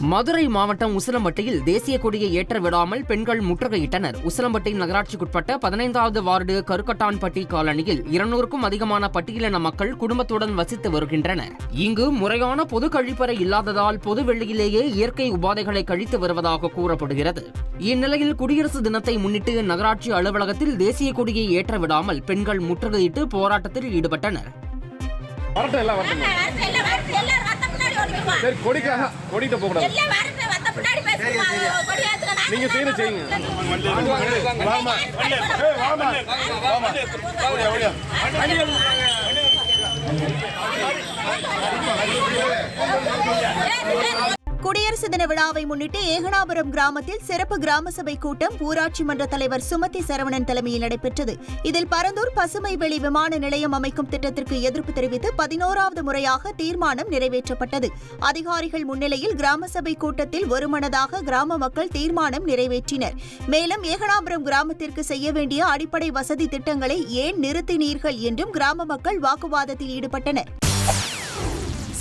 மதுரை மாவட்டம் உசிலம்பட்டியில் தேசிய கொடியை ஏற்ற விடாமல் பெண்கள் முற்றுகையிட்டனர். உசிலம்பட்டி நகராட்சிக்குட்பட்ட பதினைந்தாவது வார்டு கருக்கட்டான்பட்டி காலனியில் இருநூறுக்கும் அதிகமான பட்டியலின மக்கள் குடும்பத்துடன் வசித்து வருகின்றனர். இங்கு முறையான பொது கழிப்பறை இல்லாததால் பொது வெளியிலேயே இயற்கை உபாதைகளை கழித்து வருவதாக கூறப்படுகிறது. இந்நிலையில் குடியரசு தினத்தை முன்னிட்டு நகராட்சி அலுவலகத்தில் தேசிய கொடியை ஏற்ற விடாமல் பெண்கள் முற்றுகையிட்டு போராட்டத்தில் ஈடுபட்டனர். சரி கொடிக்காக கொடிட்ட போக கூடாது நாங்க செய்யணும் செய்யுங்க வாமா ஏய், வாமா குடியரசு தின விழாவை முன்னிட்டு ஏகனாபுரம் கிராமத்தில் சிறப்பு கிராம சபை கூட்டம் ஊராட்சி மன்ற தலைவர் சுமதி சரவணன் தலைமையில் நடைபெற்றது. இதில் பரந்தூர் பசுமை வெளி விமான நிலையம் அமைக்கும் திட்டத்திற்கு எதிர்ப்பு தெரிவித்து பதினோராவது முறையாக தீர்மானம் நிறைவேற்றப்பட்டது. அதிகாரிகள் முன்னிலையில் கிராம சபை கூட்டத்தில் ஒருமனதாக கிராம மக்கள் தீர்மானம் நிறைவேற்றினர். மேலும் ஏகனாபுரம் கிராமத்திற்கு செய்ய வேண்டிய அடிப்படை வசதி திட்டங்களை ஏன் நிறுத்தினீர்கள் என்றும் கிராம மக்கள் வாக்குவாதத்தில் ஈடுபட்டனர்.